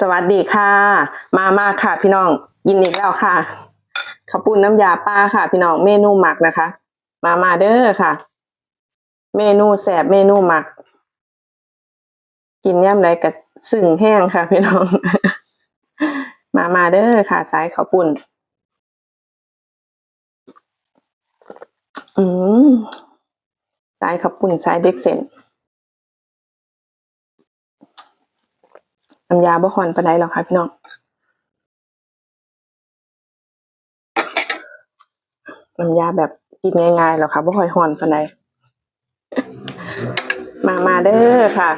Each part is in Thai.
สวัสดีค่ะ มามาค่ะ พี่น้องยินอีกแล้วค่ะข้าวปุ้นน้ำยาป้าค่ะ พี่น้องเมนูหมักนะคะ มามาเด้อค่ะ เมนูแสบเมนูหมัก กินย่ำไรกับสึ่งแห้งค่ะ พี่น้อง มามาเด้อค่ะสายข้าวปุ้นอืมสายข้าวปุ้นสายเด็กเส้น น้ำยาบ่ฮอนปานใดหรอกค่ะพี่น้องน้ำยาแบบกินง่ายๆหรอกค่ะบ่ค่อยฮอนปานใดมามาเด้อค่ะ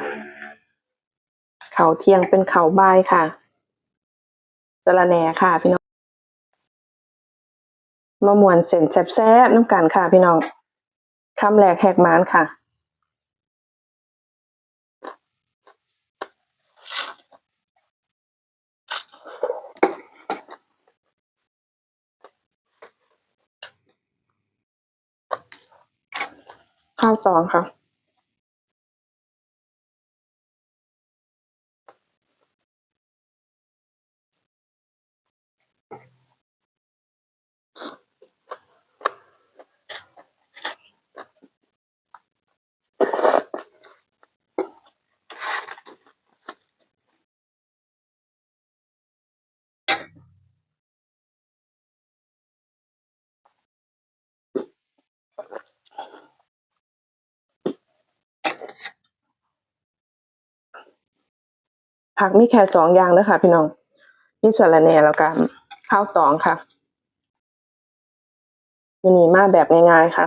เขาวเที่ยงเป็นเขาวบ่ายค่ะสะระแหน่ค่ะพี่น้องมะม่วนเส้นแซ่บๆน้ำกันค่ะพี่น้องคำแรกแหกหมานค่ะ ข้าวตองค่ะ ผักมีแค่สองอย่างนะค่ะพี่น้องมีสาระแหน่แล้วก็ข้าวตองค่ะมันนี้มาแบบง่ายๆค่ะ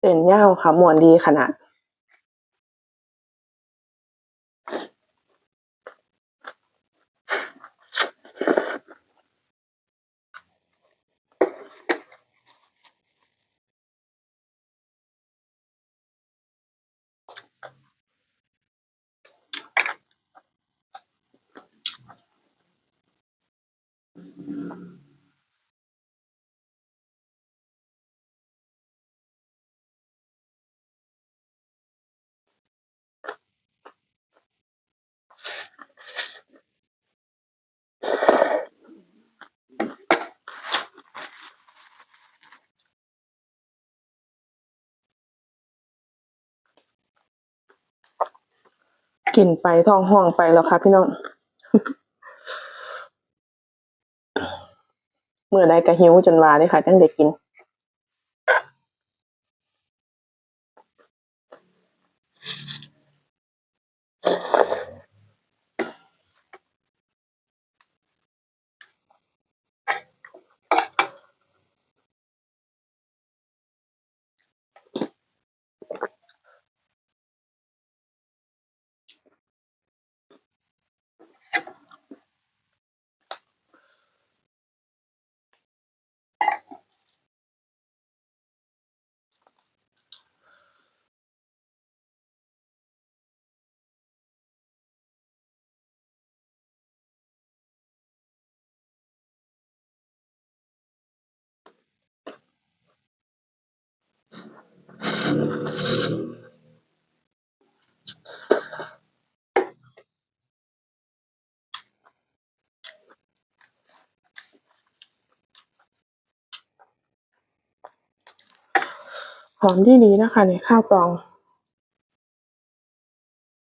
เป็นย่าวค่ะมวนดีขนาด กินไปท้องห้องไปแล้วค่ะพี่น้องเมื่อใดก็หิวจนวาเลยค่ะจังเด็กกิน หอมดีดีนะคะเนี่ยข้าวตอง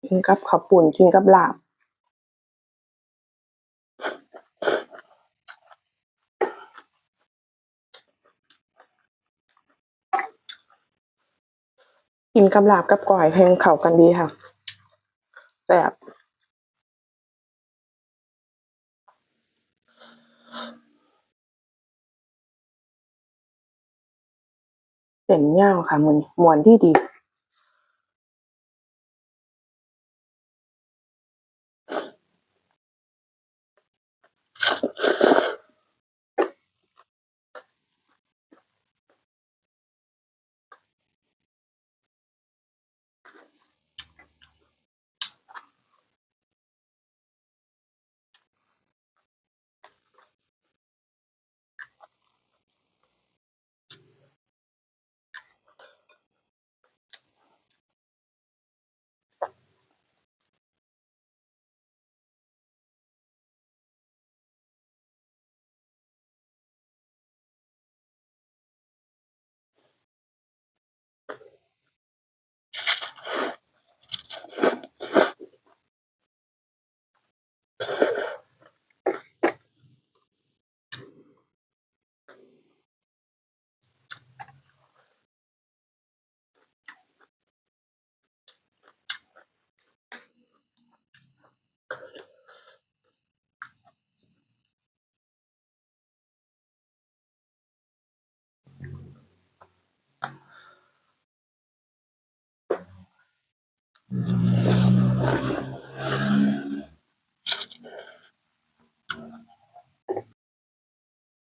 กินกับข้าวปุ่นกินกับลาบ กินกับลาบกับก่อยแหงเข้ากันดีค่ะแซ่บเส้นยาวค่ะมันมวนที่ดี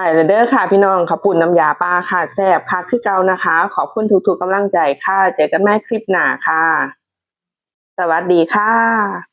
ไปแล้วเด้อค่ะพี่น้องขอบคุณน้ำยาปลาค่ะแซบค่ะคือเก่านะคะ ขอบคุณทุกๆกำลังใจค่ะ เจอกันใหม่คลิปหน้าค่ะ สวัสดีค่ะ